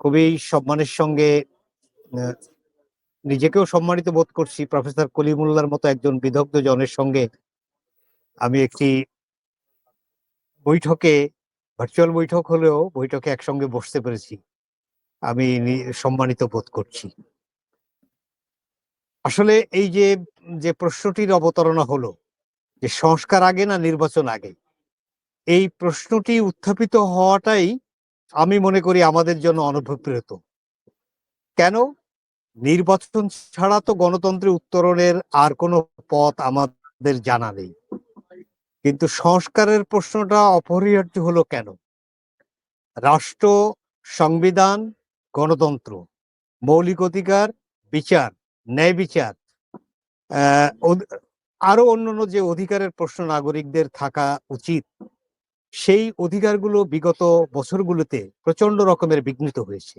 খুবই সম্মানের সঙ্গে নিজেকেও সম্মানিত বোধ করছি। প্রফেসর কলিমুল্লার মতো একজন বিদগ্ধ জনের সঙ্গে আমি একটি বৈঠকে ভার্চুয়াল বৈঠক হলেও বৈঠকে একসঙ্গে বসতে পেরেছি। আমি সম্মানিত বোধ করছি। আসলে এই যে যে প্রশ্নটির অবতারণা হলো, যে সংস্কার আগে না নির্বাচন আগে, এই প্রশ্নটি উত্থাপিত হওয়াটাই আমি মনে করি আমাদের জন্য অনভিপ্রেত। কেন? নির্বাচন ছাড়া তো গণতন্ত্রের উত্তরণের আর কোনো পথ আমাদের জানা নেই। কিন্তু সংস্কারের প্রশ্নটা অপরিহার্য হলো কেন? রাষ্ট্র, সংবিধান, গণতন্ত্র, মৌলিক অধিকার, বিচার, ন্যায় বিচার আরও অন্যান্য যে অধিকারের প্রশ্ন নাগরিকদের থাকা উচিত সেই অধিকারগুলো বিগত বছরগুলোতে প্রচণ্ড রকমের বিঘ্নিত হয়েছে।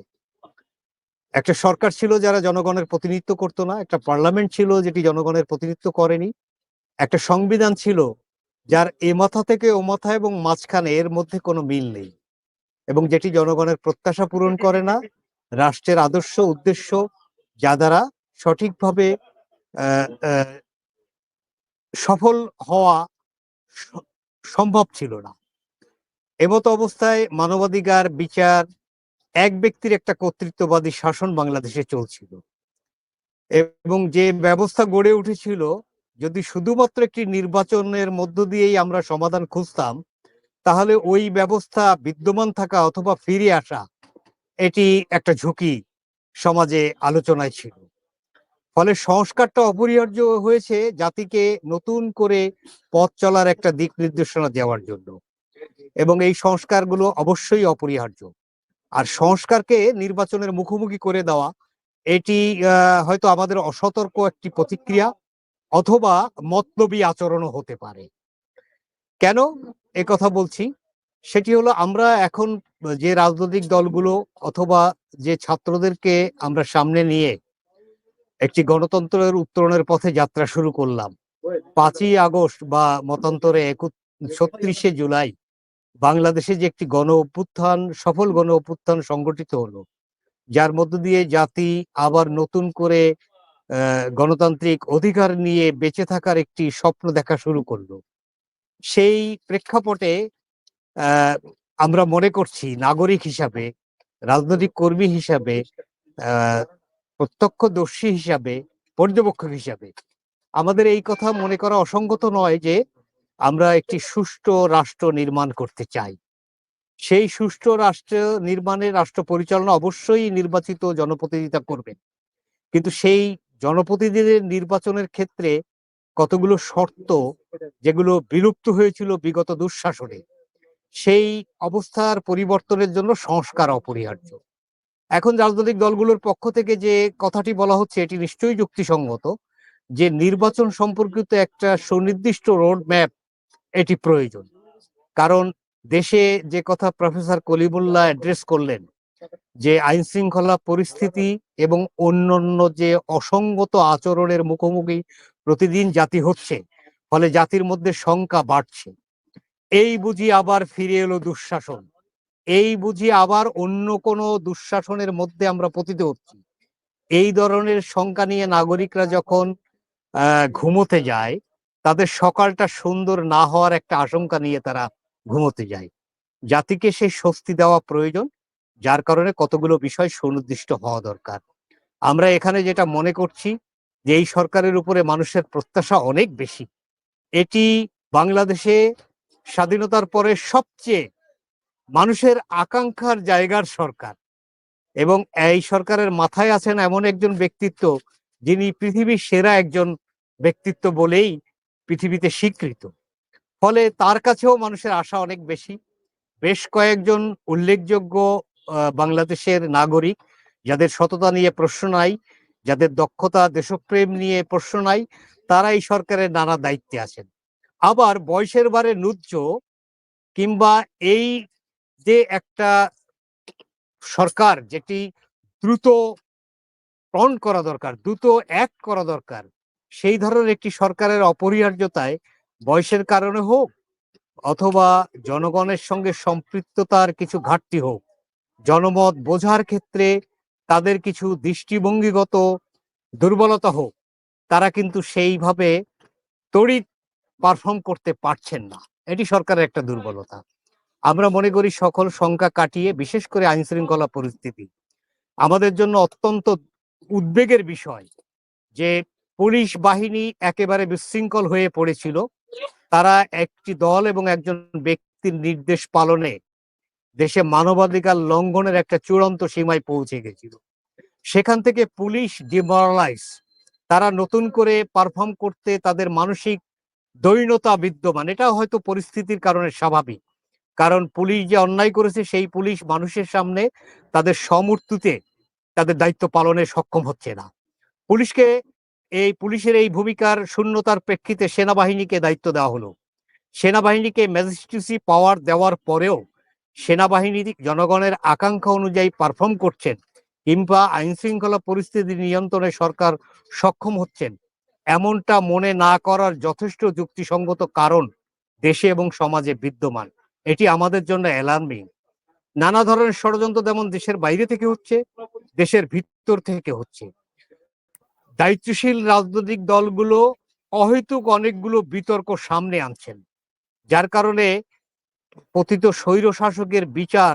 একটা সরকার ছিল যারা জনগণের প্রতিনিধিত্ব করতো না, একটা পার্লামেন্ট ছিল যেটি জনগণের প্রতিনিধিত্ব করেনি, একটা সংবিধান ছিল যার এ মাথা থেকে ও মাথা এবং মাঝখানে এর মধ্যে কোনো মিল নেই এবং যেটি জনগণের প্রত্যাশা পূরণ করে না, রাষ্ট্রের আদর্শ উদ্দেশ্য যা দ্বারা সঠিকভাবে সফল হওয়া সম্ভব ছিল না। এমতো অবস্থায় মানবাধিকার, বিচার এক ব্যক্তির একটা কর্তৃত্ববাদী শাসন বাংলাদেশে চলছিল। এবং যে ব্যবস্থা গড়ে উঠেছিল, যদি শুধুমাত্র একটি নির্বাচনের মধ্য দিয়েই আমরা সমাধান খুঁজতাম, তাহলে ওই ব্যবস্থা বিদ্যমান থাকা অথবা ফিরে আসা, এটি একটা ঝুঁকি সমাজে আলোচনায় ছিল। ফলে সংস্কারটা অপরিহার্য হয়েছে জাতিকে নতুন করে পথ চলার একটা দিক নির্দেশনা দেওয়ার জন্য। এবং এই সংস্কারগুলো অবশ্যই অপরিহার্য। আর সংস্কারকে নির্বাচনের মুখোমুখি করে দেওয়া, এটি হয়তো আমাদের অসতর্ক একটি প্রতিক্রিয়া অথবা মতলবী আচরণও হতে পারে। কেন এ কথা বলছি? সেটি হলো আমরা এখন যে রাজনৈতিক দলগুলো অথবা যে ছাত্রদেরকে আমরা সামনে নিয়ে একটি গণতন্ত্রের উত্তরণের পথে যাত্রা শুরু করলাম, পাঁচই আগস্ট বা মতান্তরে ছত্রিশে জুলাই বাংলাদেশে যে একটি গণ অভ্যুত্থান সফল গণ অভ্যুত্থান সংগঠিত হলো যার মধ্য দিয়ে জাতি আবার নতুন করে গণতান্ত্রিক অধিকার নিয়ে বেঁচে থাকার একটি স্বপ্ন দেখা শুরু করল। সেই প্রেক্ষাপটে আহ, আমরা মনে করছি নাগরিক হিসাবে রাজনৈতিক কর্মী হিসাবে আহ, প্রত্যক্ষদর্শী হিসাবে পর্যবেক্ষক হিসাবে আমাদের এই কথা মনে করা অসঙ্গত নয় যে আমরা একটি সুষ্ঠু রাষ্ট্র নির্মাণ করতে চাই। সেই সুষ্ঠু রাষ্ট্র নির্মাণে রাষ্ট্র পরিচালনা অবশ্যই নির্বাচিত জনপ্রতিনিধিতা করবেন। কিন্তু সেই জনপ্রতিনিধিদের নির্বাচনের ক্ষেত্রে কতগুলো শর্ত যেগুলো বিলুপ্ত হয়েছিল বিগত দুঃশাসনে, সেই অবস্থার পরিবর্তনের জন্য সংস্কার অপরিহার্য। এখন রাজনৈতিক দলগুলোর পক্ষ থেকে যে কথাটি বলা হচ্ছে, এটি নিশ্চয়ই যুক্তিসঙ্গত যে নির্বাচন সম্পর্কিত একটা সুনির্দিষ্ট রোড ম্যাপ এটি প্রয়োজন। কারণ দেশে যে কথা প্রফেসর কলিমুল্লাহ অ্যাড্রেস করলেন, যে আইন শৃঙ্খলা পরিস্থিতি এবং অন্যান্য যে অসঙ্গত আচরণের মুখোমুখি প্রতিদিন জাতি হচ্ছে, ফলে জাতির মধ্যে শঙ্কা বাড়ছে। এই বুঝি আবার ফিরে এলো দুঃশাসন। এই বুঝি আবার অন্য কোনো দুঃশাসনের মধ্যে আমরা পতিত হচ্ছি। এই ধরনের শঙ্কা নিয়ে নাগরিকরা যখন ঘুমোতে যায় তাদের সকালটা সুন্দর না হওয়ার একটা আশঙ্কা নিয়ে তারা ঘুমোতে যায়। জাতিকে সেই স্বস্তি দেওয়া প্রয়োজন, যার কারণে কতগুলো বিষয় সুনির্দিষ্ট হওয়া দরকার। আমরা এখানে যেটা মনে করছি যে এই সরকারের উপরে মানুষের প্রত্যাশা অনেক বেশি। এটি বাংলাদেশে স্বাধীনতার পরে সবচেয়ে মানুষের আকাঙ্ক্ষার জায়গার সরকার এবং এই সরকারের মাথায় আছেন এমন একজন ব্যক্তিত্ব যিনি পৃথিবীর সেরা একজন ব্যক্তিত্ব বলেই পৃথিবীতে স্বীকৃত। ফলে তার কাছেও মানুষের আশা অনেক বেশি। বেশ কয়েকজন উল্লেখযোগ্য বাংলাদেশের নাগরিক, যাদের সততা নিয়ে প্রশ্ন নাই, যাদের দক্ষতা, দেশপ্রেম নিয়ে প্রশ্ন নাই, তারা এই সরকারের নানা দায়িত্বে আছেন। আবার বয়সের বারে নুজ্জ কিংবা এই যে একটা সরকার যেটি দ্রুত রন করা দরকার, দ্রুত এক করা দরকার সেই ধরনের একটি সরকারের অপরিহার্যতায় বয়সের কারণে হোক অথবা জনগণের সঙ্গে সম্পৃক্ততার কিছু ঘাটতি হোক, জনমত বোঝার ক্ষেত্রে তাদের কিছু দৃষ্টিভঙ্গিগত দুর্বলতা হোক, তারা কিন্তু সেইভাবে তড়িৎ পারফর্ম করতে পারছেন না। এটি সরকারের একটা দুর্বলতা। আমরা মনে করি সকল শঙ্কা কাটিয়ে, বিশেষ করে আইন শৃঙ্খলা পরিস্থিতি, আমাদের জন্য অত্যন্ত উদ্বেগের বিষয় যে পুলিশ বাহিনী একেবারে বিশৃঙ্খল হয়ে পড়েছিল। তারা একটি দল এবং একজন ব্যক্তির নির্দেশ পালনে দেশে মানবাধিকার লঙ্ঘনের একটা চূড়ান্ত সীমায় পৌঁছে গেছিল। সেখান থেকে পুলিশ ডিমোরালাইজ, তারা নতুন করে পারফর্ম করতে তাদের মানসিক দৈনতা বিদ্যমান। এটা হয়তো পরিস্থিতির কারণে স্বাভাবিক। কারণ পুলিশ যে অন্যায় করেছে, সেই পুলিশ মানুষের সামনে তাদের সমর্তুতে তাদের দায়িত্ব পালনে সক্ষম হচ্ছে না। পুলিশকে এই পুলিশের এই ভূমিকার শূন্যতার প্রেক্ষিতে সেনাবাহিনীকে দায়িত্ব দেওয়া হলো। সেনাবাহিনীকে ম্যাজিস্ট্রেসি পাওয়ার দেওয়ার পরেও সেনাবাহিনী জনগণের আকাঙ্ক্ষা অনুযায়ী পারফর্ম করছেন কিংবা আইন শৃঙ্খলা পরিস্থিতি নিয়ন্ত্রণে সরকার সক্ষম হচ্ছেন। এমনটা মনে না করার যথেষ্ট যুক্তিসঙ্গত কারণ দেশে এবং সমাজে বিদ্যমান। এটি আমাদের জন্য অ্যালার্মিং। নানা ধরনের ষড়যন্ত্র যেমন দেশের বাইরে থেকে হচ্ছে, দেশের ভিতর থেকে হচ্ছে। দায়িত্বশীল রাজনৈতিক দলগুলো অহেতুক অনেকগুলো বিতর্ক সামনে আনছেন, যার কারণে পতিত স্বৈর শাসকের বিচার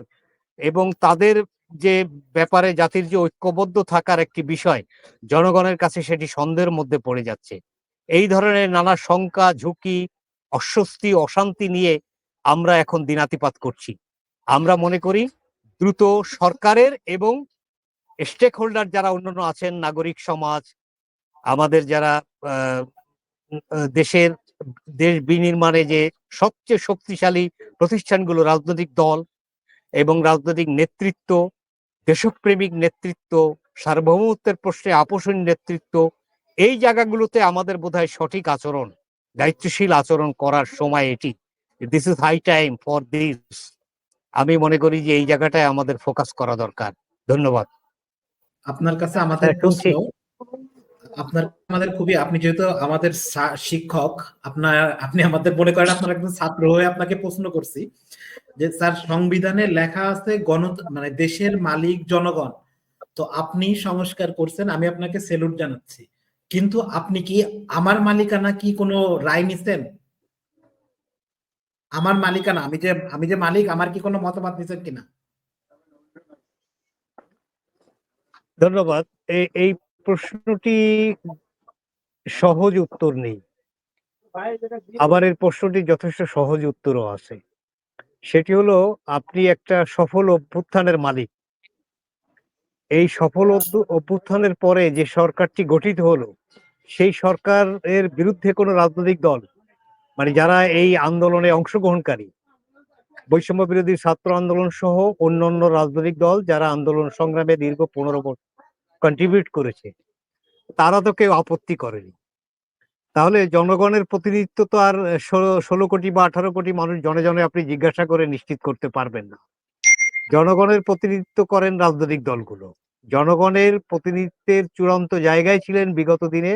এবং তাদের যে ব্যাপারে জাতির যে ঐক্যবদ্ধ থাকার একটি বিষয়, জনগণের কাছে সেটি সন্দেহের মধ্যে পড়ে যাচ্ছে। এই ধরনের নানা শঙ্কা, ঝুঁকি, অস্বস্তি, অশান্তি নিয়ে আমরা এখন দিনাতিপাত করছি। আমরা মনে করি দ্রুত সরকারের এবং স্টেক হোল্ডার যারা অন্যান্য আছেন, নাগরিক সমাজ আমাদের যারা আহ, আহ, দেশের দেশ বিনির্মাণে যে সবচেয়ে শক্তিশালী প্রতিষ্ঠানগুলো রাজনৈতিক দল এবং রাজনৈতিক নেতৃত্ব দেশপ্রেমিক নেতৃত্ব সার্বভৌমত্বের প্রশ্নে আপোষণী নেতৃত্ব এই জায়গাগুলোতে আমাদের বোধহয় সঠিক আচরণ দায়িত্বশীল আচরণ করার সময় এটি। This is high time for this আমি মনে করি যে এই জায়গাটায় আমাদের ফোকাস করা দরকার। ধন্যবাদ। আপনার কাছে আমাদের হ্যাঁ, প্রশ্ন আপনার আমাদের খুবই, আপনি যেহেতু আমাদের শিক্ষক, আপনার, আপনি আমাদের মনে করেন আপনার একজন ছাত্র হয়ে আপনাকে প্রশ্ন করছি যে স্যার, সংবিধানে লেখা আছে গণ মানে দেশের মালিক জনগণ। তো আপনি সংস্কার করছেন, আমি আপনাকে সেলুট জানাচ্ছি। কিন্তু আপনি কি আমার মালিকানা কি কোনো রায় নিছেন? আমার মালিকানা, আমি যে আমি যে মালিক, আমার কি কোনো মতামত নিছেন কিনা? ধন্যবাদ। এই প্রশ্নটি সহজ উত্তর নেই। আবার এর প্রশ্নটি যথেষ্ট সহজ উত্তরও আছে। সেটি হলো, আপনি একটা সফল অভ্যুত্থানের মালিক। এই সফল অভ্যু- অভ্যুত্থানের পরে যে সরকারটি গঠিত হলো, সেই সরকারের বিরুদ্ধে কোনো রাজনৈতিক দল মানে যারা এই আন্দোলনে অংশগ্রহণকারী বৈষম্য বিরোধী ছাত্র আন্দোলন সহ অন্যান্য রাজনৈতিক দল, যারা আন্দোলন সংগ্রামে দীর্ঘ পনেরো বছর কন্ট্রিবিউট করেছে, তারা তো কেউ আপত্তি করেনি। তাহলে জনগণের প্রতিনিধিত্ব তো আর ষোলো কোটি বা আঠারো কোটি মানুষ জনে জনে আপনি জিজ্ঞাসা করে নিশ্চিত করতে পারবেন না। জনগণের প্রতিনিধিত্ব করেন রাজনৈতিক দলগুলো। জনগণের প্রতিনিধিত্বের চূড়ান্ত জায়গায় ছিলেন বিগত দিনে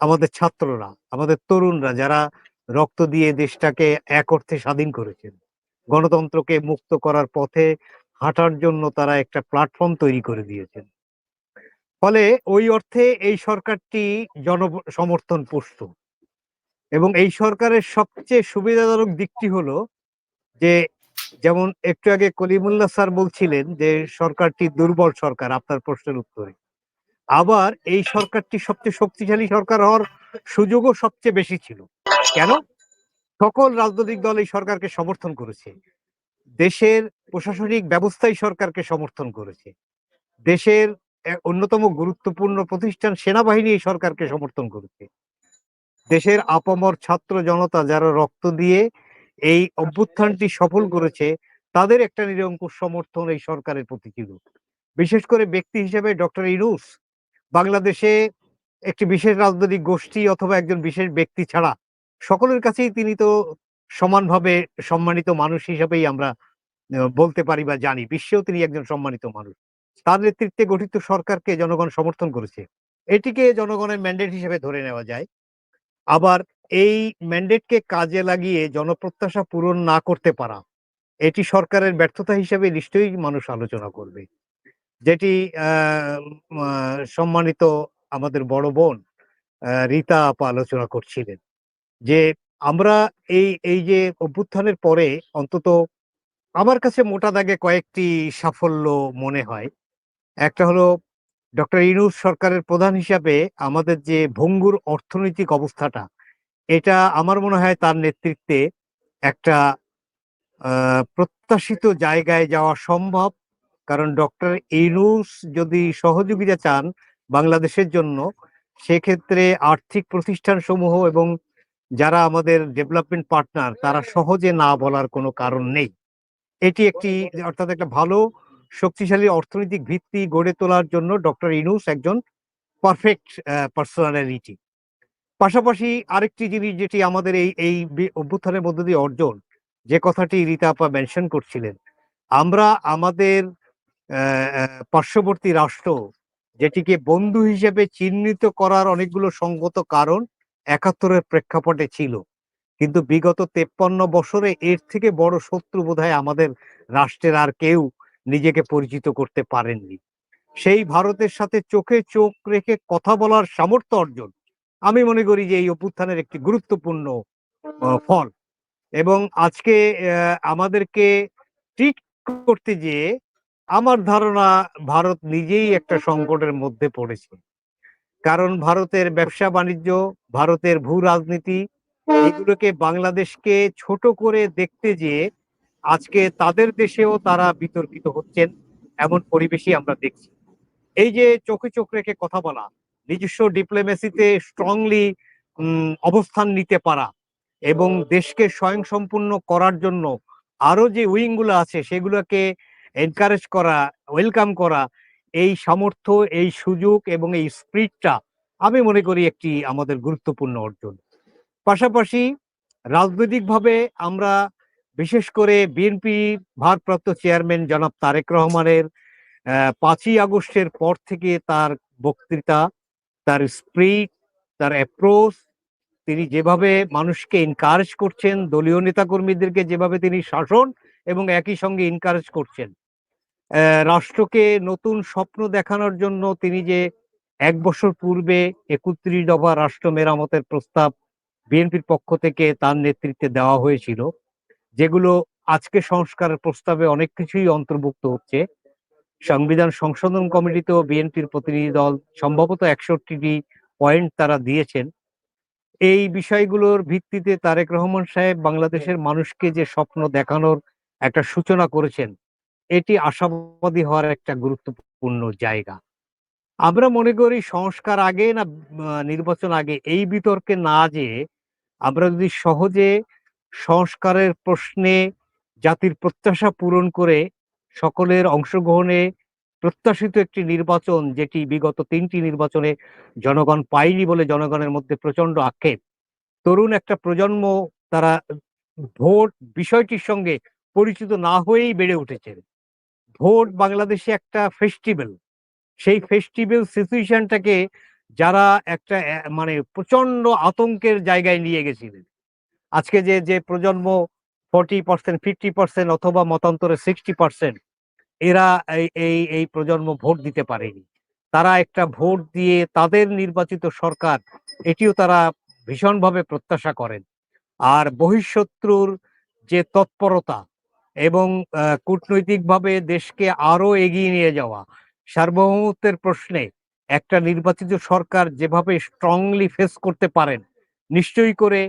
আমাদের ছাত্ররা, আমাদের তরুণরা যারা রক্ত দিয়ে দেশটাকে এক অর্থে স্বাধীন করেছেন। গণতন্ত্রকে মুক্ত করার পথে হাঁটার জন্য তারা একটা প্ল্যাটফর্ম তৈরি করে দিয়েছেন। ফলে ওই অর্থে এই সরকারটি জন সমর্থন পুষ্ট। এবং এই সরকারের সবচেয়ে সুবিধাজনক দিকটি হলো যে, যেমন একটু আগে কলিমুল্লাহ স্যার বলছিলেন যে, সরকারটি দুর্বল সরকার, আপনার প্রশ্নের উত্তরে। আবার এই সরকারটি সবচেয়ে শক্তিশালী সরকার হওয়ার সুযোগও সবচেয়ে বেশি ছিল। কেন? সকল রাজনৈতিক দল এই সরকারকে সমর্থন করেছে। দেশের প্রশাসনিক ব্যবস্থাই সরকারকে সমর্থন করেছে। দেশের অন্যতম গুরুত্বপূর্ণ প্রতিষ্ঠান সেনাবাহিনী এই সরকারকে সমর্থন করেছে। দেশের আপামর ছাত্র জনতা যারা রক্ত দিয়ে এই অভ্যুত্থানটি সফল করেছে, তাদের একটা নিরঙ্কুশ সমর্থন এই সরকারের প্রতি ছিল। বিশেষ করে ব্যক্তি হিসেবে ডক্টর ইনুস বাংলাদেশে একটি বিশেষ রাজনৈতিক গোষ্ঠী অথবা একজন বিশেষ ব্যক্তি ছাড়া, সকলের কাছেই তিনি তো সমানভাবে সম্মানিত মানুষ হিসেবেই আমরা বলতে পারি বা জানি, বিশ্বেও তিনি একজন সম্মানিত মানুষ। তার নেতৃত্বে গঠিত সরকারকে জনগণ সমর্থন করেছে। এটিকে জনগণের ম্যান্ডেট হিসেবে ধরে নেওয়া যায়। আবার এই ম্যান্ডেটকে কাজে লাগিয়ে জনপ্রত্যাশা পূরণ না করতে পারা, এটি সরকারের ব্যর্থতা হিসেবে নিশ্চয়ই মানুষ আলোচনা করবে। যেটি সম্মানিত আমাদের বড় বোন রীতা আপা আলোচনা করছিলেন। যে আমরা এই এই যে অভ্যুত্থানের পরে অন্তত আমার কাছে মোটা দাগে কয়েকটি সাফল্য মনে হয়। একটা হলো ডক্টর ইনুস সরকারের প্রধান হিসাবে আমাদের যে ভঙ্গুর অর্থনৈতিক অবস্থাটা, এটা আমার মনে হয় তার নেতৃত্বে একটা প্রত্যাশিত জায়গায় যাওয়া সম্ভব। কারণ ডক্টর ইনুস যদি সহযোগিতা চান বাংলাদেশের জন্য, সেক্ষেত্রে আর্থিক প্রতিষ্ঠান সমূহ এবং যারা আমাদের ডেভেলপমেন্ট পার্টনার, তারা সহজে না বলার কোনো কারণ নেই। এটি একটি অর্থাৎ একটা ভালো শক্তিশালী অর্থনৈতিক ভিত্তি গড়ে তোলার জন্য ডক্টর ইনুস একজন পারফেক্ট পার্সোনালিটি পাশাপাশি আরেকটি জিনিস যেটি আমাদের এই এই অভ্যুত্থানের মধ্য দিয়ে অর্জন, যে কথাটি রীতা আপা মেনশন করছিলেন। আমরা আমাদের পার্শ্ববর্তী রাষ্ট্র যেটিকে বন্ধু হিসেবে চিহ্নিত করার অনেকগুলো সঙ্গত কারণ একাত্তরের প্রেক্ষাপটে ছিল। কিন্তু বিগত তেপ্পান্ন বছরে এর থেকে বড় শত্রু বোধহয় আমাদের রাষ্ট্রের আর কেউ নিজেকে পরিচিত করতে পারেননি। সেই ভারতের সাথে চোখে চোখ রেখে কথা বলার সামর্থ্য অর্জন আমি মনে করি যে এই অভ্যুত্থানের একটি গুরুত্বপূর্ণ ফল। এবং আজকে আমাদেরকে ট্রিট করতে গিয়ে আমার ধারণা ভারত নিজেই একটা সংকটের মধ্যে পড়েছে। কারণ ভারতের ব্যবসা বাণিজ্য, ভারতের ভূ রাজনীতি এগুলোকে বাংলাদেশকে ছোট করে দেখতে যেয়ে আজকে তাদের দেশেও তারা বিতর্কিত হচ্ছেন, এমন পরিবেশই আমরা দেখছি। এই যে চোখে চোখ রেখে কথা বলা, নিজস্ব ডিপ্লোমেসিতে স্ট্রংলি অবস্থান নিতে পারা এবং দেশকে স্বয়ংসম্পূর্ণ করার জন্য আরও যে উইংগুলো আছে সেগুলোকে এনকারেজ করা ওয়েলকাম করা, এই সামর্থ্য, এই সুযোগ এবং এই স্প্রিটটা আমি মনে করি একটি আমাদের গুরুত্বপূর্ণ অর্জন। পাশাপাশি রাজনৈতিকভাবে আমরা বিশেষ করে বিএনপি ভারপ্রাপ্ত চেয়ারম্যান জনাব তারেক রহমানের পাঁচই আগস্টের পর থেকে তার বক্তৃতা, তার স্প্রিট তার অ্যাপ্রোচ তিনি যেভাবে মানুষকে এনকারেজ করছেন, দলীয় নেতাকর্মীদেরকে যেভাবে তিনি শাসন এবং একই সঙ্গে এনকারেজ করছেন। রাষ্ট্রকে নতুন স্বপ্ন দেখানোর জন্য তিনি যে এক বছর পূর্বে একত্রিশ দফা রাষ্ট্র মেরামতের প্রস্তাব বিএনপির পক্ষ থেকে তার নেতৃত্বে দেওয়া হয়েছিল যেগুলো আজকে সংস্কারের প্রস্তাবে অনেক কিছুই অন্তর্ভুক্ত হচ্ছে। সংবিধান সংশোধন কমিটিতেও বিএনপির প্রতিনিধি দল সম্ভবত একষট্টিটি পয়েন্ট তারা দিয়েছেন। এই বিষয়গুলোর ভিত্তিতে তারেক রহমান সাহেব বাংলাদেশের মানুষকে যে স্বপ্ন দেখানোর একটা সূচনা করেছেন, এটি আশাবাদী হওয়ার একটা গুরুত্বপূর্ণ জায়গা। আমরা মনে করি সংস্কার আগে না নির্বাচন আগে এই বিতর্কে না যে আমরা যদি সহজে সংস্কারের প্রশ্নে জাতির প্রত্যাশা পূরণ করে সকলের অংশগ্রহণে প্রত্যাশিত একটি নির্বাচন, যেটি বিগত তিনটি নির্বাচনে জনগণ পায়নি বলে জনগণের মধ্যে প্রচণ্ড আক্ষেপ। তরুণ একটা প্রজন্ম, তারা ভোট বিষয়টির সঙ্গে পরিচিত না হয়েই বেড়ে উঠেছে ভোট বাংলাদেশে একটা ফেস্টিভ্যাল সেই ফেস্টিভ্যাল সিচুয়েশনটাকে যারা একটা মানে প্রচণ্ড আতঙ্কের জায়গায় নিয়ে গেছিলেন। আজকে যে যে প্রজন্ম ফর্টি পার্সেন্ট ফিফটি পার্সেন্ট অথবা মতান্তরে সিক্সটি পার্সেন্ট এরা এই এই প্রজন্ম ভোট দিতে পারেনি। তারা একটা ভোট দিয়ে তাদের নির্বাচিত সরকার, এটিও তারা ভীষণভাবে প্রত্যাশা করেন। আর বহিঃশত্রুর যে তৎপরতা এবং কূটনৈতিকভাবে দেশকে আরও এগিয়ে নিয়ে যাওয়া, সার্বভৌমত্বের প্রশ্নে একটা নির্বাচিত সরকার যেভাবে স্ট্রংলি ফেস করতে পারেন, নিশ্চয়ই করে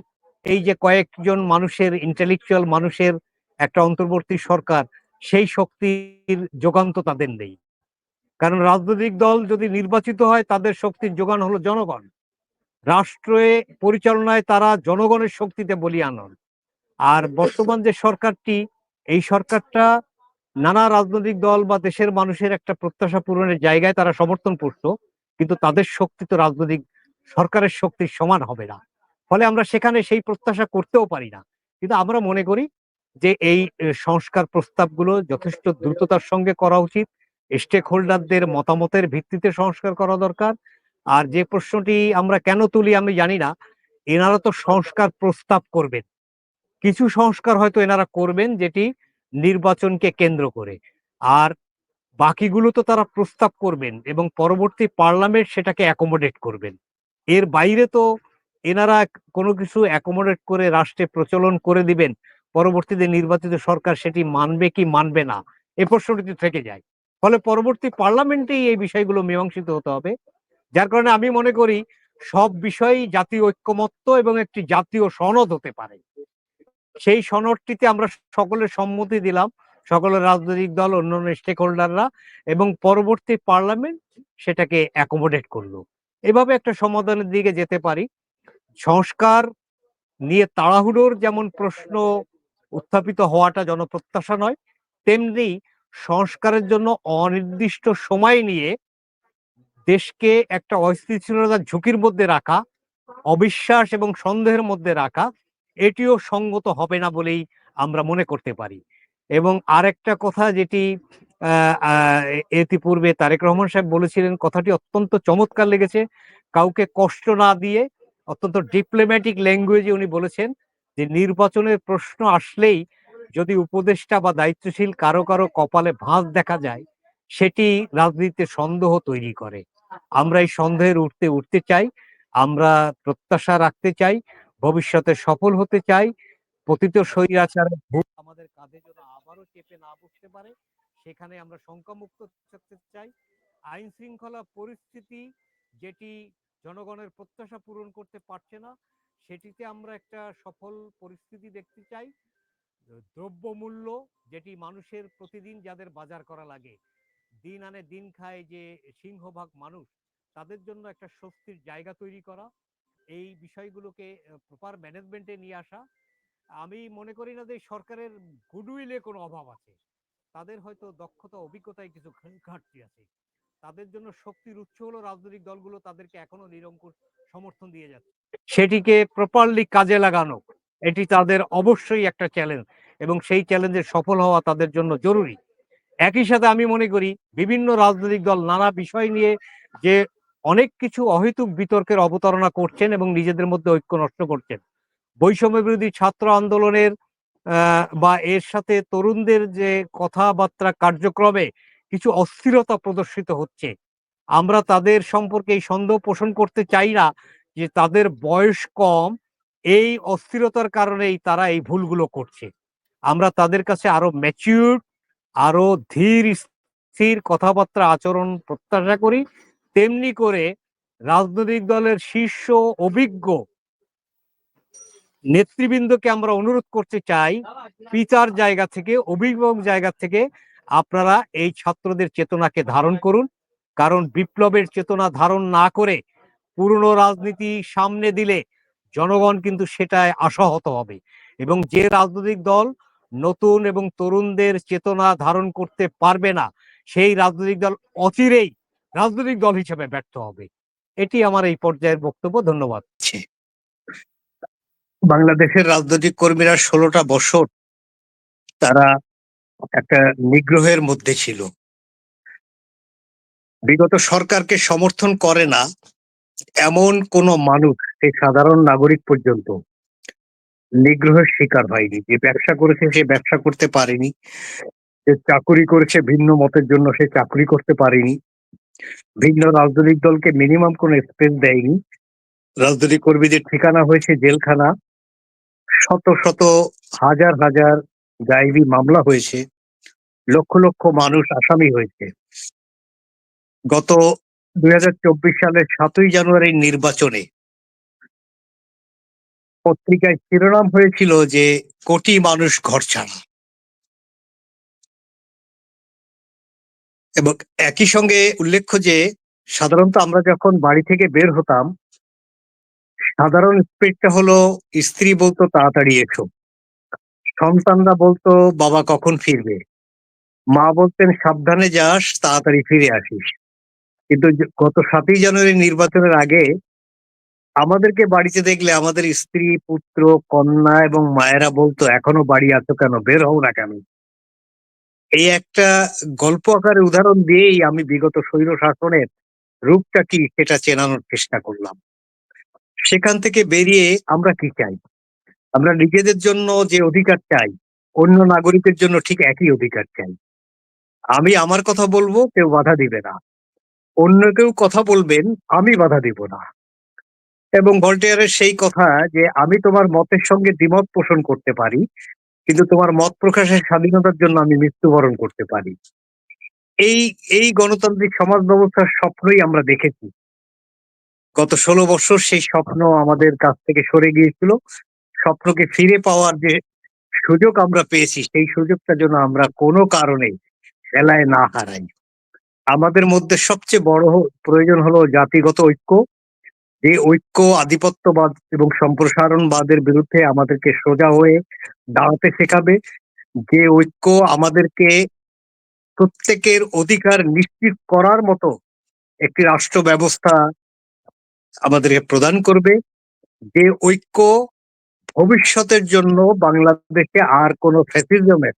এই যে কয়েকজন মানুষের ইন্টেলেকচুয়াল মানুষের একটা অন্তর্বর্তী সরকার, সেই শক্তির যোগান তো তাদের নেই। কারণ রাজনৈতিক দল যদি নির্বাচিত হয়, তাদের শক্তির যোগান হলো জনগণ। রাষ্ট্রে পরিচালনায় তারা জনগণের শক্তিতে বলিয়ান হন। আর বর্তমান যে সরকারটি, এই সরকারটা নানা রাজনৈতিক দল বা দেশের মানুষের একটা প্রত্যাশা পূরণের জায়গায় তারা সমর্থন করতো, কিন্তু তাদের শক্তি তো রাজনৈতিক সরকারের শক্তির সমান হবে না। ফলে আমরা সেখানে সেই প্রত্যাশা করতেও পারি না। কিন্তু আমরা মনে করি যে এই সংস্কার প্রস্তাবগুলো যথেষ্ট দ্রুততার সঙ্গে করা উচিত। স্টেক হোল্ডারদের মতামতের ভিত্তিতে সংস্কার করা দরকার। আর যে প্রশ্নটি আমরা কেন তুলি আমি জানি না। এনারা তো সংস্কার প্রস্তাব করবেন। কিছু সংস্কার হয়তো এনারা করবেন যেটি নির্বাচনকে কেন্দ্র করে। আর বাকিগুলো তো তারা প্রস্তাব করবেন এবং পরবর্তী পার্লামেন্ট সেটাকে অ্যাকোমোডেট করবেন। এর বাইরে তো এনারা কোনো কিছু অ্যাকোমোডেট করে রাষ্ট্রে প্রচলন করে দিবেন, পরবর্তীতে নির্বাচিত সরকার সেটি মানবে কি মানবে না, এ প্রশ্নটি থেকে যায়। ফলে পরবর্তী পার্লামেন্টেই এই বিষয়গুলো মীমাংসিত হতে হবে। যার কারণে আমি মনে করি সব বিষয়ই জাতীয় ঐক্যমত্য এবং একটি জাতীয় সনদ হতে পারে। সেই সনদটিতে আমরা সকলের সম্মতি দিলাম, সকলের রাজনৈতিক দল, অন্যান্য স্টেক হোল্ডাররা এবং পরবর্তী পার্লামেন্ট সেটাকে অ্যাকোমোডেট করল। এভাবে একটা সমাধানের দিকে যেতে পারি। সংস্কার নিয়ে তাড়াহুড়োর যেমন প্রশ্ন উত্থাপিত হওয়াটা জনপ্রত্যাশা নয়, তেমনি সংস্কারের জন্য অনির্দিষ্ট সময় নিয়ে দেশকে একটা অস্থিতিশীলতার ঝুঁকির মধ্যে রাখা, অবিশ্বাস এবং সন্দেহের মধ্যে রাখা, এটিও সঙ্গত হবে না বলেই আমরা মনে করতে পারি। এবং আরেকটা কথা যেটি ইতিপূর্বে তারেক রহমান সাহেব বলেছিলেন, কথাটি অত্যন্ত চমৎকার লেগেছে। কাউকে কষ্ট না দিয়ে অত্যন্ত ডিপ্লোম্যাটিক ল্যাঙ্গুয়েজে উনি বলেছেন যে নির্বাচনের প্রশ্ন আসলেই যদি উপদেষ্টা বা দায়িত্বশীল কারও কারও কপালে ভাঁজ দেখা যায়, সেটি রাজনীতিতে সন্দেহ তৈরি করে। আমরা এই সন্দেহের উঠতে উঠতে চাই, আমরা প্রত্যাশা রাখতে চাই, ভবিষ্যতে সফল হতে চাই, পতিত স্বৈরাচারের ভূত আমাদের কাঁধে যেন আবারও চেপে না বসতে পারে, সেখানে আমরা শঙ্কামুক্ত থাকতে চাই। আইন শৃঙ্খলা পরিস্থিতি যেটি জনগণের প্রত্যাশা পূরণ করতে পারছে না। সেটিতে আমরা একটা সফল পরিস্থিতি দেখতে চাই। দ্রব্যমূল্য যেটি মানুষের প্রতিদিন যাদের বাজার করা লাগে, দিন আনে দিন খায় যে সিংহভাগ মানুষ, তাদের জন্য একটা স্বস্তির জায়গা তৈরি করা। এই বিষয়গুলোকে প্রপার ম্যানেজমেন্টে নিয়ে আসা। আমি মনে করি না যে সরকারের গুডউইলে কোনো অভাব আছে। তাদের হয়তো দক্ষতা, অভিজ্ঞতায় কিছু ঘাটতি আছে। তাদের জন্য শক্তির উৎস হলো রাজনৈতিক দলগুলো তাদেরকে এখনও নিরঙ্কুশ সমর্থন দিয়ে যাচ্ছে। সেটিকে প্রপারলি কাজে লাগানো, এটি তাদের অবশ্যই একটা চ্যালেঞ্জ এবং সেই চ্যালেঞ্জে সফল হওয়া তাদের জন্য জরুরি। একই সাথে আমি মনে করি, বিভিন্ন রাজনৈতিক দল নানা বিষয় নিয়ে যে অনেক কিছু অহেতুক বিতর্কের অবতারণা করছেন এবং নিজেদের মধ্যে ঐক্য নষ্ট করছেন। বৈষম্য বিরোধী ছাত্র আন্দোলনের বা এর সাথে তরুণদের যে কথাবার্তা কার্যক্রমে কিছু অস্থিরতা প্রদর্শিত হচ্ছে। আমরা তাদের সম্পর্কে এই সন্দেহ পোষণ করতে চাই না যে তাদের বয়স কম, এই অস্থিরতার কারণেই তারা এই ভুলগুলো করছে। আমরা তাদের কাছে আরও ম্যাচিউর আরও ধীর, স্থির কথাবার্তা আচরণ প্রত্যাশা করি। তেমনি করে রাজনৈতিক দলের শীর্ষ অভিজ্ঞ নেতৃবৃন্দকে আমরা অনুরোধ করতে চাই, পিতার জায়গা থেকে, অভিভাবক জায়গা থেকে আপনারা এই ছাত্রদের চেতনাকে ধারণ করুন, কারণ বিপ্লবের চেতনা ধারণ না করে পুরনো রাজনীতি সামনে দিলে জনগণ কিন্তু সেটায় আশাহত হবে। এবং যে রাজনৈতিক দল নতুন এবং তরুণদের চেতনা ধারণ করতে পারবে না, সেই রাজনৈতিক দল অচিরেই রাজনৈতিক দল হিসেবে ব্যর্থ হবে। এটি আমার এই পর্যায়ের বক্তব্য। ধন্যবাদ। বাংলাদেশের রাজনৈতিক কর্মীরা ষোলোটা বছর তারা একটা নিগ্রহের মধ্যে ছিল। বিগত সরকারকে সমর্থন করে না এমন কোন মানুষ, সেই সাধারণ নাগরিক পর্যন্ত নিগ্রহের শিকার হয়নি। যে ব্যবসা করেছে, সে ব্যবসা করতে পারেনি। যে চাকুরি করেছে, ভিন্ন মতের জন্য সে চাকরি করতে পারেনি। ভিন্ন রাজনৈতিক দলকে মিনিমাম কোনো স্পেস দেয়নি। রাজনৈতিক কর্মীদের ঠিকানা হয়েছে জেলখানা। শত শত, হাজার হাজার গায়েবী মামলা হয়েছে। লক্ষ লক্ষ মানুষ আসামি হয়েছে। গত দুই হাজার চব্বিশ সালের সাতই জানুয়ারির নির্বাচনে পত্রিকায় শিরোনাম হয়েছিল যে কোটি মানুষ ঘর ছাড়া। এবং একই সঙ্গে উল্লেখ্য যে সাধারণত আমরা যখন বাড়ি থেকে বের হতাম, সাধারণ স্পিডটা হলো, স্ত্রী বলতো তাড়াতাড়ি এসো, সন্তানরা বলতো বাবা কখন ফিরবে? মা বলতেন, সাবধানে যাস, তাড়াতাড়ি ফিরে আসিস। কিন্তু গত সাতই জানুয়ারি নির্বাচনের আগে আমাদেরকে বাড়িতে দেখলে আমাদের স্ত্রী, পুত্র, কন্যা এবং মায়েরা বলতো, এখনও বাড়ি আছো কেন? বের হও না কেন? এই একটা গল্প আকারে উদাহরণ দিয়েই আমি বিগত স্বৈর শাসনের রূপটা কি সেটা চেনানোর চেষ্টা করলাম। সেখান থেকে বেরিয়ে আমরা কি চাই? আমরা নিজেদের জন্য যে অধিকার চাই, অন্য নাগরিকের জন্য ঠিক একই অধিকার চাই। আমি আমার কথা বলব, কেউ বাধা দিবে না। অন্য কেউ কথা বলবেন, আমি বাধা দিব না। এবং ভল্টেয়ারের সেই কথা যে, আমি তোমার মতের সঙ্গে দ্বিমত পোষণ করতে পারি, কিন্তু তোমার মত প্রকাশের স্বাধীনতার জন্য আমি মৃত্যুবরণ করতে পারি। এই এই গণতান্ত্রিক সমাজ ব্যবস্থার স্বপ্নই আমরা দেখেছি। গত ষোলো বছর সেই স্বপ্ন আমাদের কাছ থেকে সরে গিয়েছিল। স্বপ্নকে ফিরে পাওয়ার যে সুযোগ আমরা পেয়েছি, সেই সুযোগটার জন্য আমরা কোনো কারণে খেলায় না হারাই। আমাদের মধ্যে সবচেয়ে বড় প্রয়োজন হলো জাতিগত ঐক্য। যে ঐক্য, আধিপত্যবাদ এবং সম্প্রসারণবাদের বিরুদ্ধে আমাদেরকে সোজা হয়ে দাঁড়াতে শেখাবে। যে ঐক্য আমাদেরকে প্রত্যেকের অধিকার নিশ্চিত করার মতো একটি রাষ্ট্র ব্যবস্থা আমাদেরকে প্রদান করবে। যে ঐক্য ভবিষ্যতের জন্য বাংলাদেশে আর কোনো ফ্যাসিজমের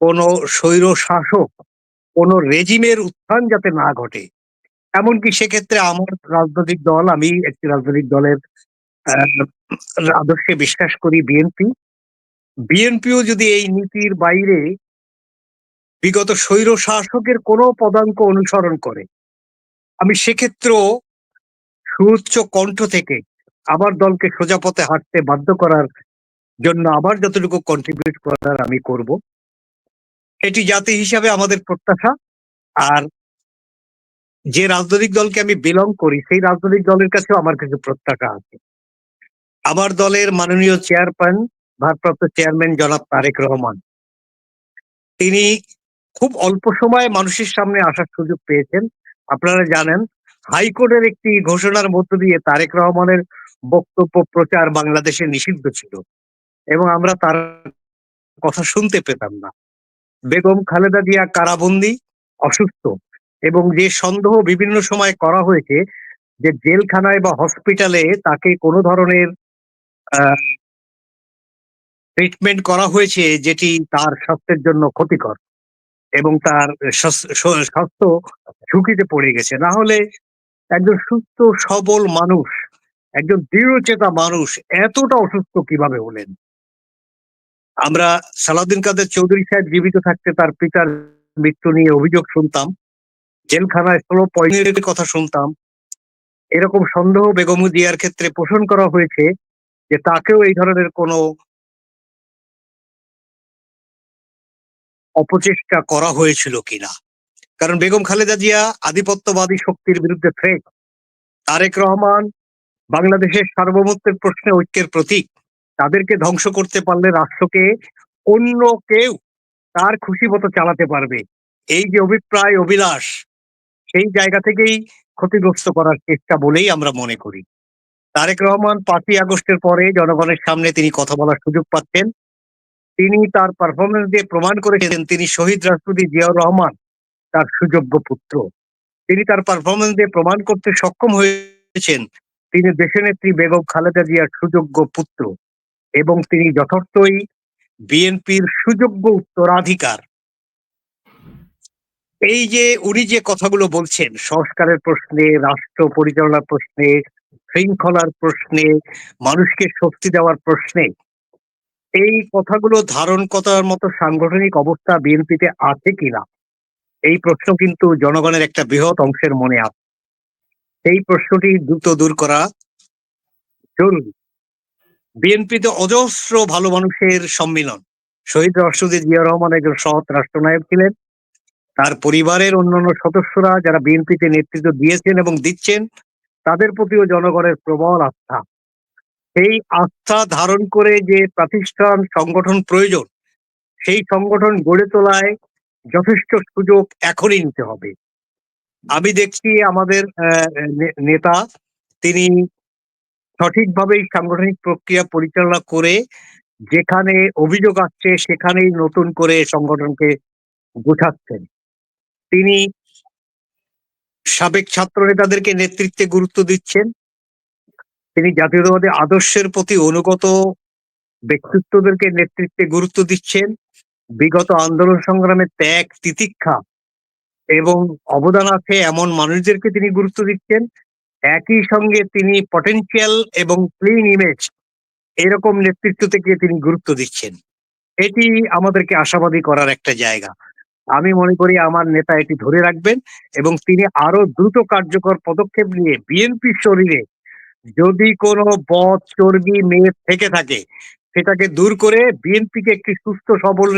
কোনো স্বৈর শাসক কোনো রেজিমের উত্থান যাতে না ঘটে। এমনকি সেক্ষেত্রে আমার রাজনৈতিক দল, আমি একটি রাজনৈতিক দলের আদর্শে বিশ্বাস করি বিএনপি বিএনপিও যদি এই নীতির বাইরে বিগত স্বৈর শাসকের কোনো পদাঙ্ক অনুসরণ করে, আমি সেক্ষেত্রেও সুউচ্চ কণ্ঠ থেকে আমার দলকে সোজা পথে হাঁটতে বাধ্য করার জন্য আবার যতটুকু কন্ট্রিবিউট করার আমি করব। এটি জাতি হিসাবে আমাদের প্রত্যাশা। আর যে রাজনৈতিক দলকে আমি বিলং করি, সেই রাজনৈতিক দলের কাছেও আমার কিছু প্রত্যাশা আছে। আমার দলের মাননীয় চেয়ারম্যান ভারপ্রাপ্ত চেয়ারম্যান জনাব তারেক রহমান, তিনি খুব অল্প সময়ে মানুষের সামনে আসার সুযোগ পেয়েছেন। আপনারা জানেন, হাইকোর্টের একটি ঘোষণার মধ্য দিয়ে তারেক রহমানের বক্তব্য প্রচার বাংলাদেশে নিষিদ্ধ ছিল এবং আমরা তার কথা শুনতে পেতাম না। বেগম খালেদা জিয়া কারাবন্দি, অসুস্থ এবং যে সন্দেহ বিভিন্ন সময় করা হয়েছে যে জেলখানায় বা হসপিটালে তাকে কোনো ধরনের ট্রিটমেন্ট করা হয়েছে যেটি তার স্বাস্থ্যের জন্য ক্ষতিকর এবং তার স্বাস্থ্য ঝুঁকিতে পড়ে গেছে। না হলে একজন সুস্থ, সবল মানুষ, একজন দৃঢ়চেতা মানুষ এতটা অসুস্থ কীভাবে হলেন? আমরা সালাউদ্দিন কাদের চৌধুরী সাহেব জীবিত থাকতে তার পিতার মৃত্যু নিয়ে অভিযোগ শুনতাম। জেলখানায় ষোলো পয়েন্টের কথা শুনতাম। এরকম সন্দেহ বেগম ক্ষেত্রে পোষণ করা হয়েছে যে তাকেও এই ধরনের কোনো অপচেষ্টা করা হয়েছিল কিনা। কারণ বেগম খালেদা জিয়া আধিপত্যবাদী শক্তির বিরুদ্ধে থ্রেট তারেক রহমান বাংলাদেশের সার্বভৌমত্বের প্রশ্নে ঐক্যের প্রতীক। তাদেরকে ধ্বংস করতে পারলে রাষ্ট্রকে অন্য কেউ তার খুশি মতো চালাতে পারবে। এই যে অভিপ্রায়, অভিলাষ, সেই জায়গা থেকেই ক্ষতিগ্রস্ত করার চেষ্টা বলেই আমরা মনে করি। তারেক রহমান পাঁচই আগস্টের পরে জনগণের সামনে তিনি কথা বলার সুযোগ পাচ্ছেন। তিনি তার পারফরমেন্স দিয়ে প্রমাণ করেছেন, তিনি শহীদ রাষ্ট্রপতি জিয়াউর রহমান তার সুযোগ্য পুত্র। তিনি তার পারফরমেন্স দিয়ে প্রমাণ করতে সক্ষম হয়েছেন। তিনি দেশনেত্রী বেগম খালেদা জিয়ার সুযোগ্য পুত্র। এবং তিনি যথার্থই বিএনপির সুযোগ্য উত্তরাধিকার। এই যে উনি যে কথাগুলো বলছেন, সংস্কারের প্রশ্নে, রাষ্ট্র পরিচালনার প্রশ্নে, শৃঙ্খলার প্রশ্নে, মানুষকে শক্তি দেওয়ার প্রশ্নে, এই কথাগুলো ধারণ করার মতো সাংগঠনিক অবস্থা বিএনপিতে আছে কিনা? এই প্রশ্ন কিন্তু জনগণের একটা বৃহৎ অংশের মনে আছে। এই প্রশ্নটি দ্রুত দূর করা জরুরি। বিএনপিতে অজস্র ভালো মানুষের সম্মিলন। শহীদ রাষ্ট্রপতি জিয়া রহমান একজন সৎ রাষ্ট্রনায়ক ছিলেন। তার পরিবারের অন্যান্য সদস্যরা যারা বিএনপিতে নেতৃত্ব দিয়েছেন এবং দিচ্ছেন, তাদের প্রতিও জনগণের প্রবল আস্থা। সেই আস্থা ধারণ করে যে প্রতিষ্ঠান সংগঠন প্রয়োজন, সেই সংগঠন গড়ে তোলায় যথেষ্ট সুযোগ এখনই নিতে হবে। আমি দেখছি আমাদের নেতা, তিনি সঠিকভাবেই সাংগঠনিক প্রক্রিয়া পরিচালনা করে যেখানে অভিযোগ আসছে, সেখানেই নতুন করে সংগঠনকে গোছাচ্ছেন। তিনি সাবেক ছাত্র নেতাদেরকে নেতৃত্বে গুরুত্ব দিচ্ছেন। তিনি জাতীয়তাবাদী আদর্শের প্রতি অনুগত ব্যক্তিত্বদেরকে নেতৃত্বে গুরুত্ব দিচ্ছেন। বিগত আন্দোলন সংগ্রামে ত্যাগ, তিতিক্ষা এবং অবদান আছে এমন মানুষদেরকে তিনি গুরুত্ব দিচ্ছেন। একই সঙ্গে তিনি পটেনশিয়াল এবং ক্লিন ইমেজ এরকম নেতৃত্ব থেকে তিনি গুরুত্ব দিচ্ছেন। এটি আমাদেরকে আশাবাদী করার একটা জায়গা। আমি মনে করি আমার নেতা এটি ধরে রাখবেন এবং তিনি আরও দ্রুত কার্যকর পদক্ষেপ নিয়ে বিএনপির শরীরে যদি কোনো বদ, চর্বি, মেদ থেকে থাকে, সেটাকে দূর করে বিএনপিকে একটি সুস্থ, সবল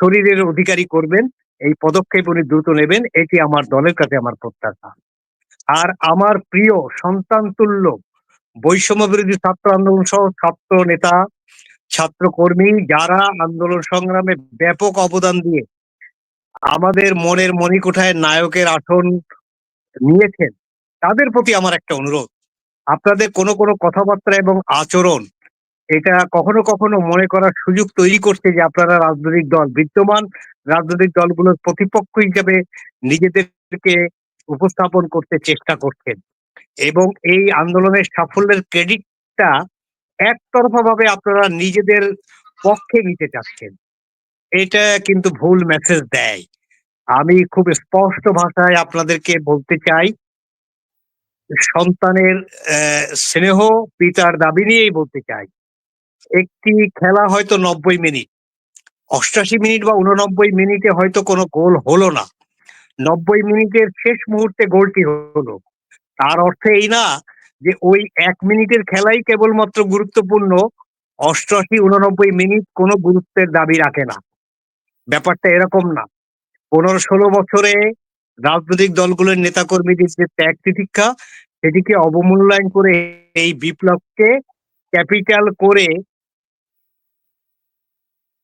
শরীরের অধিকারী করবেন। এই পদক্ষেপ উনি দ্রুত নেবেন। এটি আমার দলের কাছে আমার প্রত্যাশা। আর আমার প্রিয় সন্তান তুল্য, বৈষম্য বিরোধী ছাত্র আন্দোলন সহ ছাত্র নেতা, ছাত্র কর্মী যারা আন্দোলন সংগ্রামে ব্যাপক অবদান দিয়ে আমাদের মনের মণিকোঠায় নায়কের আসন নিয়েছেন, তাদের প্রতি আমার একটা অনুরোধ। আপনাদের কোনো কোনো কথাবার্তা এবং আচরণ এটা কখনো কখনো মনে করার সুযোগ তৈরি করছে যে আপনারা রাজনৈতিক দল, বিদ্যমান রাজনৈতিক দলগুলোর প্রতিপক্ষ হিসেবে নিজেদেরকে উপস্থাপন করতে চেষ্টা করছেন। এবং এই আন্দোলনের সাফল্যের ক্রেডিটটা একতরফা ভাবে আপনারা নিজেদের পক্ষে নিতে চাচ্ছেন। এটা কিন্তু ভুল মেসেজ দেয়। আমি খুব স্পষ্ট ভাষায় আপনাদেরকে বলতে চাই, সন্তানের স্নেহ পিতার দাবি নিয়েই বলতে চাই। একটি খেলা হয়তো নব্বই মিনিট, অষ্টাশি মিনিট বা উননব্বই মিনিটে হয়তো কোনো গোল হলো না। নব্বই মিনিটের শেষ মুহূর্তে গোলটি হলো। তার অর্থ এই না যে ওই এক মিনিটের খেলাই কেবলমাত্র গুরুত্বপূর্ণ, অষ্টআশি উননব্বই মিনিট কোনো গুরুত্বের দাবি রাখে না। ব্যাপারটা এরকম না। পনেরো ষোলো বছরে রাজনৈতিক দলগুলোর নেতাকর্মীদের যে ত্যাগ তিতিক্ষা, সেটিকে অবমূল্যায়ন করে এই বিপ্লবকে ক্যাপিটাল করে